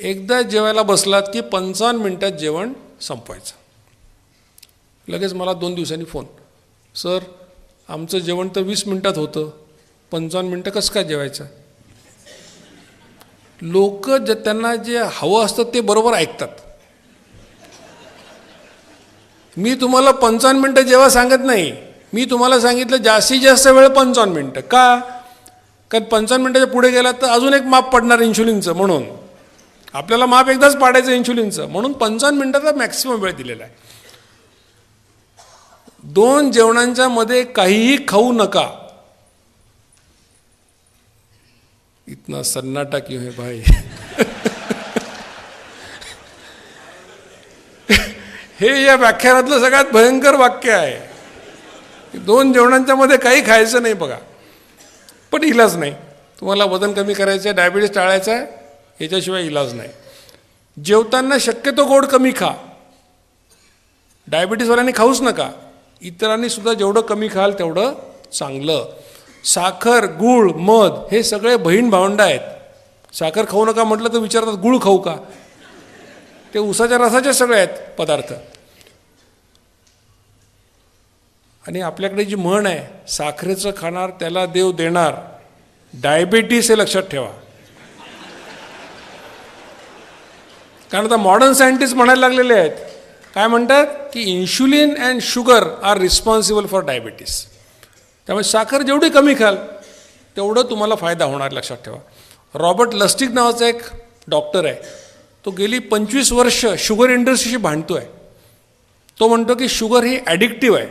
एकदा जेवायला बसलात की पंचावन्न मिनटात जेवण संपवायचं. लगेच मला दोन दिवसांनी फोन सर आमचं जेवण तर वीस मिनटात होतं. पंचावन्न मिनटं कसं काय जेवायचं? लोक जे त्यांना जे हवं असतं ते बरोबर ऐकतात. मी तुम्हाला पंचावन्न मिनटं जेव्हा सांगत नाही. मी तुम्हाला सांगितलं जास्तीत जास्त वेळ पंचावन्न मिनटं. का? कारण पंचावन्न मिनटाच्या पुढे गेला तर अजून एक माप पडणार इन्शुलिनचं म्हणून. आपल्याला माप एकदाच पाडायचं इन्शुलिनचं म्हणून पंचावन्न मिनटाचा मॅक्सिमम वेळ दिलेला आहे. दोन जेवणांच्या मध्ये काहीही खाऊ नका. इतना सन्नाटा क्यों है भाई? हे या व्याख्यानातलं सगळ्यात भयंकर वाक्य आहे. दोन जेवणांच्या मध्ये काही खायचं नाही बघा. पण इलाज नाही. तुम्हाला वजन कमी करायचं आहे डायबिटीस टाळायचं आहे याच्याशिवाय इलाज नाही. जेवताना शक्यतो गोड कमी खा. डायबिटीसवाल्यांनी खाऊच नका. इतरांनी सुद्धा जेवढं कमी खाल तेवढं चांगलं. साखर गूळ मध हे सगळे बहीण भावंड आहेत. साखर खाऊ नका म्हटलं तर विचारतात गुळ खाऊ का? ते उसाच्या रसाचे सगळे आहेत पदार्थ. आणि आपल्याकडे जी म्हण आहे साखरेचं खाणार त्याला देव देणार. डायबेटीस हे लक्षात ठेवा. कारण आता मॉडर्न सायंटिस्ट म्हणायला लागलेले आहेत. काय म्हणतात? की insulin and sugar are responsible for diabetes त्यामुळे साखर जेवढी कमी खाल तेवढं तुम्हाला फायदा होणार लक्षात ठेवा. रॉबर्ट लस्टिक नावाचा एक डॉक्टर आहे. तो गेली पंचवीस वर्ष शुगर इंडस्ट्रीशी भांडतो आहे तो म्हणतो की शुगर ही ॲडिक्टिव्ह आहे.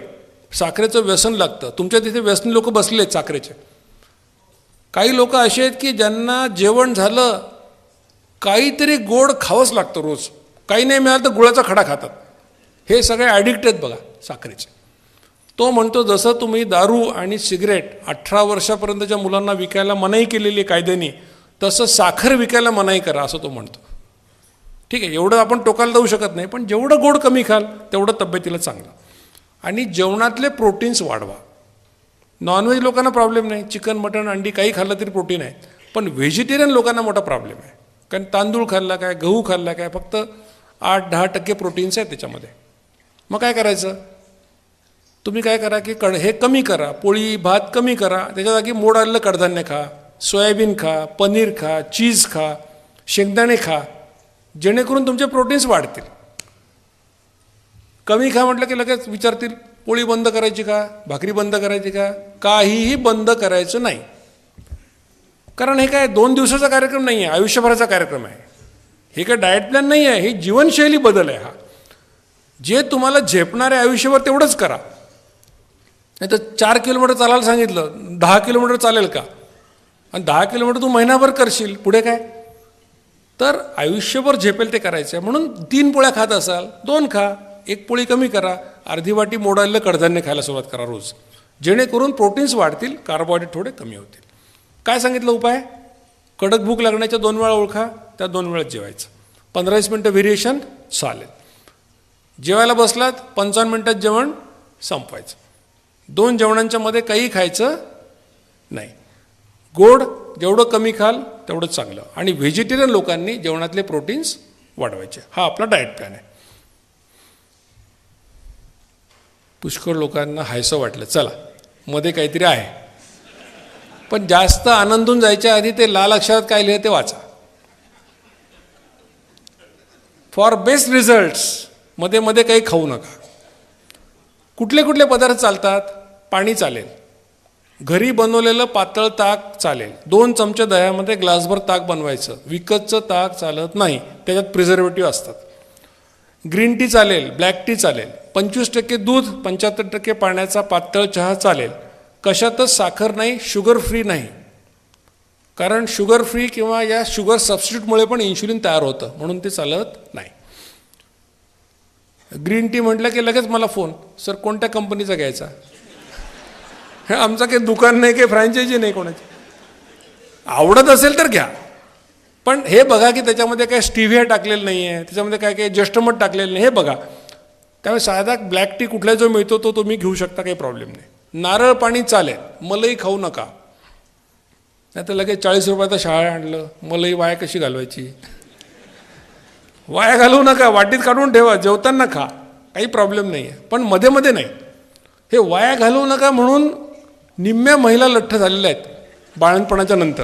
साखरेचं व्यसन लागतं. तुमच्या तिथे व्यसनी लोक बसले आहेत साखरेचे. काही लोक असे आहेत की ज्यांना जेवण झालं काहीतरी गोड खावंच लागतं रोज. काही नाही मिळालं तर गुळाचा खडा खातात. हे सगळे ॲडिक्ट आहेत बघा साखरेचे. तो म्हणतो जसं तुम्ही दारू आणि सिगरेट अठरा वर्षापर्यंतच्या मुलांना विकायला मनाई केलेली आहे कायद्याने तसं साखर विकायला मनाई करा असं तो म्हणतो. ठीक आहे एवढं आपण टोकाला जाऊ शकत नाही पण जेवढं गोड कमी खाल तेवढं तब्येतीला चांगलं. आणि जेवणातले प्रोटीन्स वाढवा. नॉनव्हेज लोकांना प्रॉब्लेम नाही चिकन मटण अंडी काही खाल्लं तरी प्रोटीन आहे पण व्हेजिटेरियन लोकांना मोठा प्रॉब्लेम आहे. कारण तांदूळ खाल्ला काय गहू खाल्ला काय फक्त आठ दहा टक्के प्रोटीन्स आहेत त्याच्यामध्ये. मग काय करायचं? तुम्ही काय करा की कड हे कमी करा पोळी भात कमी करा त्याच्या जागी मोड आलेलं कडधान्य खा सोयाबीन खा पनीर खा चीज खा शेंगदाणे खा जेणेकरून तुमचे प्रोटीन्स वाढतील. कमी खा म्हटलं की लगेच विचारतील पोळी बंद करायची का भाकरी बंद करायची का? काहीही बंद करायचं नाही. कारण हे काय दोन दिवसाचा कार्यक्रम नाही आहे आयुष्यभराचा कार्यक्रम आहे. हे काय डाएट प्लॅन नाही आहे हे जीवनशैली बदल आहे हा. जे तुम्हाला झेपणारे आयुष्यभर तेवढंच करा. नाही तर चार किलोमीटर चालायला सांगितलं दहा किलोमीटर चालेल का? आणि दहा किलोमीटर तू महिनाभर करशील पुढे काय? तर आयुष्यभर झेपेल ते करायचं आहे म्हणून तीन पोळ्या खात असाल दोन खा. एक पोळी कमी करा. अर्धी वाटी मोडायला कडधान्य खायला सुरुवात करा रोज. जेणेकरून प्रोटीन्स वाढतील कार्बोहायड्रेट थोडे कमी होतील. काय सांगितलं उपाय? कडक भूक लागण्याच्या दोन वेळा ओळखा त्या दोन वेळात जेवायचं. पंधरा वीस मिनटं व्हेरिएशन चालेल. जेवायला बसलात पंचावन्न मिनटात जेवण संपवायचं. दोन जेवणांच्या मध्ये काही खायचं नाही. गोड जेवढं कमी खाल तेवढं चांगलं. आणि व्हेजिटेरियन लोकांनी जेवणातले प्रोटीन्स वाढवायचे. हा आपला डाएट प्लॅन आहे. पुष्कळ लोकांना हायसं वाटलं. चला मध्ये काहीतरी आहे. पण जास्त आनंदून जायच्या आधी ते लाल अक्षरात काय लिहिलं ते वाचा. फॉर बेस्ट रिझल्ट्समध्ये मध्ये काही खाऊ नका. कुठले कुठले पदार्थ चालतात? पाणी चालेल. घरी बनवलेलं पातळ ताक चालेल. दोन चमचे दह्यामध्ये ग्लासभर ताक बनवायचं. विकतचं ताक चालत नाही. त्याच्यात प्रिझर्वेटिव्ह असतात. ग्रीन टी चालेल ब्लॅक टी चालेल. पंचवीस टक्के दूध पंच्याहत्तर टक्के पाण्याचा पातळ चहा चालेल. कशातच साखर नाही शुगर फ्री नाही. कारण शुगर फ्री किंवा या शुगर सबस्टिट्यूटमुळे पण इन्शुलिन तयार होतं म्हणून ते चालत नाही. ग्रीन टी म्हटलं की लगेच मला फोन सर कोणत्या कंपनीचा घ्यायचा? हे आमचं काही दुकान नाही काही फ्रँचायझी नाही कोणाची. आवडत असेल तर घ्या. पण हे बघा की त्याच्यामध्ये काय स्टिव्हिया टाकलेलं नाही आहे त्याच्यामध्ये काय काय जस्टमट टाकलेलं नाही हे बघा. त्यामुळे साधा ब्लॅक टी कुठला जो मिळतो तो तुम्ही घेऊ शकता काही प्रॉब्लेम नाही. नारळ पाणी चालेल मलई खाऊ नका. नाही तर लगेच चाळीस रुपयाचं शाळा आणलं मलई वाया कशी घालवायची? वाया घालवू नका वाटीत काढून ठेवा जेवताना खा काही प्रॉब्लेम नाही आहे पण मध्ये मध्ये नाही. हे वाया घालवू नका म्हणून निम्म्या महिला लठ्ठ झालेल्या आहेत बाळणपणाच्या नंतर.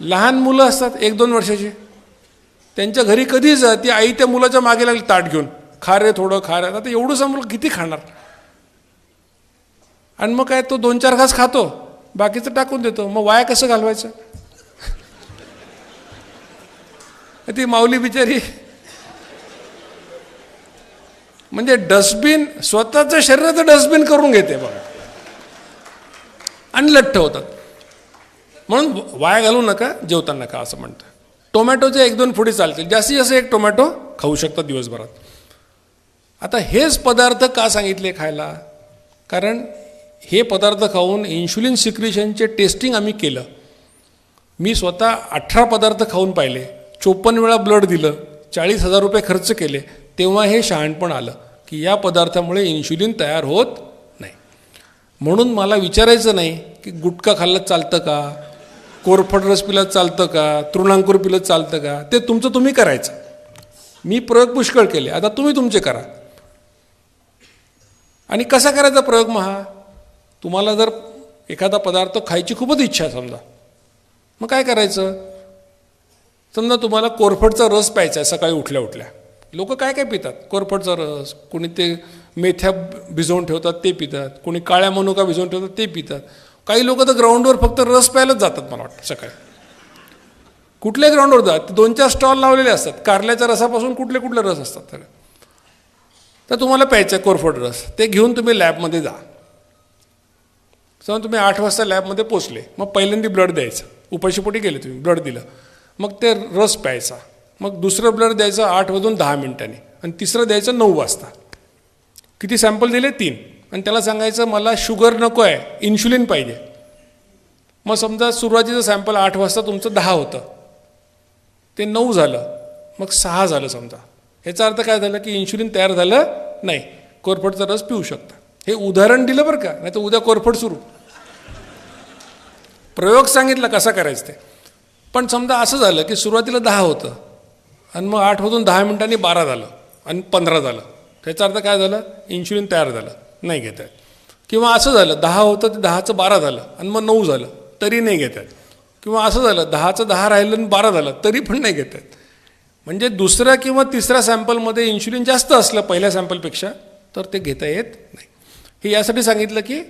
लहान मुलं असतात एक दोन वर्षाची. त्यांच्या घरी कधी जा ती आई त्या मुलाच्या मागे लागली ताट घेऊन. खा रे थोडं खा रे. आता एवढं मुलं किती खाणार? आणि मग काय तो दोन चार घास खातो बाकीचं टाकून देतो. मग वाया कसं घालवायचं? ती माऊली बिचारी. म्हणजे डस्टबिन स्वतःचं शरीराचं डस्टबिन करून घेते बघा. आणि लठ्ठ होतात. म्हणून वाया घालू नका जेवताना नका असं म्हणतं टोमॅटोचे एक दोन फुडी चालतील. जास्तीत जास्त एक टोमॅटो खाऊ शकतात दिवसभरात. आता हेच पदार्थ का सांगितले खायला? कारण हे पदार्थ खाऊन इन्शुलिन सिक्रिशनचे टेस्टिंग आम्ही केलं. मी स्वतः अठरा पदार्थ खाऊन पाहिले. चोपन्न वेळा ब्लड दिलं. चाळीस हजार रुपये खर्च केले. तेव्हा हे शहाणपण आलं की या पदार्थामुळे इन्शुलिन तयार होत नाही. म्हणून मला विचारायचं नाही की गुटखा खाल्लं चालतं का? कोरफड रस पिलं चालतं का? तृणांकुर पिलं चालतं का? ते तुमचं तुम्ही करायचं. मी प्रयोग पुष्कळ केले. आता तुम्ही तुमचे करा. आणि कसा करायचा प्रयोग महा? तुम्हाला जर एखादा पदार्थ खायची खूपच इच्छा समजा. मग काय करायचं? समजा तुम्हाला कोरफडचा रस प्यायचा आहे सकाळी उठल्या उठल्या. लोक काय काय पितात? कोरफडचा रस कोणी ते मेथ्या भिजवून ठेवतात ते पितात. कोणी काळ्या मनुका भिजवून ठेवतात ते पितात. काही लोक तर ग्राउंडवर फक्त रस प्यायलाच जातात मला वाटतं सकाळी. कुठल्या ग्राउंडवर जात दोन चार स्टॉल लावलेले असतात. कारल्याच्या रसापासून कुठले कुठले रस असतात सगळे. तर तुम्हाला प्यायचं आहे कोरफड रस. ते घेऊन तुम्ही लॅबमध्ये जा. समजा तुम्ही आठ वाजता लॅबमध्ये पोचले मग पहिल्यांदा ब्लड द्यायचं. उपाशीपोटी गेले तुम्ही ब्लड दिलं. मग ते रस प्यायचा. मग दुसरं ब्लड द्यायचं आठ वाजून दहा मिनिटांनी. आणि तिसरं द्यायचं नऊ वाजता. किती सॅम्पल दिले? तीन. आणि त्याला सांगायचं मला शुगर नको आहे इन्शुलिन पाहिजे. मग समजा सुरुवातीचं सॅम्पल आठ वाजता तुमचं दहा होतं. ते नऊ झालं. मग सहा झालं समजा. ह्याचा अर्थ काय झालं की इन्शुलिन तयार झालं नाही. कोरफडचा रस पिऊ शकता. हे उदाहरण दिलं बरं का? नाही तर उद्या कोरफड सुरू. प्रयोग सांगितला कसा करायचं ते? पण समजा असं झालं की सुरुवातीला दहा होतं आणि मग आठमधून दहा मिनिटांनी बारा झालं आणि पंधरा झालं. त्याचा अर्थ काय झालं? इन्शुलिन तयार झालं. नाही घेत आहेत किंवा असं झालं दहा होतं ते दहाचं बारा झालं आणि मग नऊ झालं तरी नाही घेत आहेत किंवा असं झालं दहाचं दहा राहिलं आणि बारा झालं तरी पण नाही घेत आहेत म्हणजे दुसऱ्या किंवा तिसऱ्या सॅम्पलमध्ये इन्शुलिन जास्त असलं पहिल्या सॅम्पलपेक्षा तर ते घेता येत नाही. हे यासाठी सांगितलं की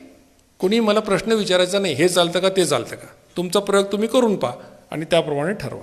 कोणी मला प्रश्न विचारायचा नाही हे चालतं का ते चालतं का? तुमचा प्रयोग तुम्ही करून पहा आणि त्याप्रमाणे ठरवा.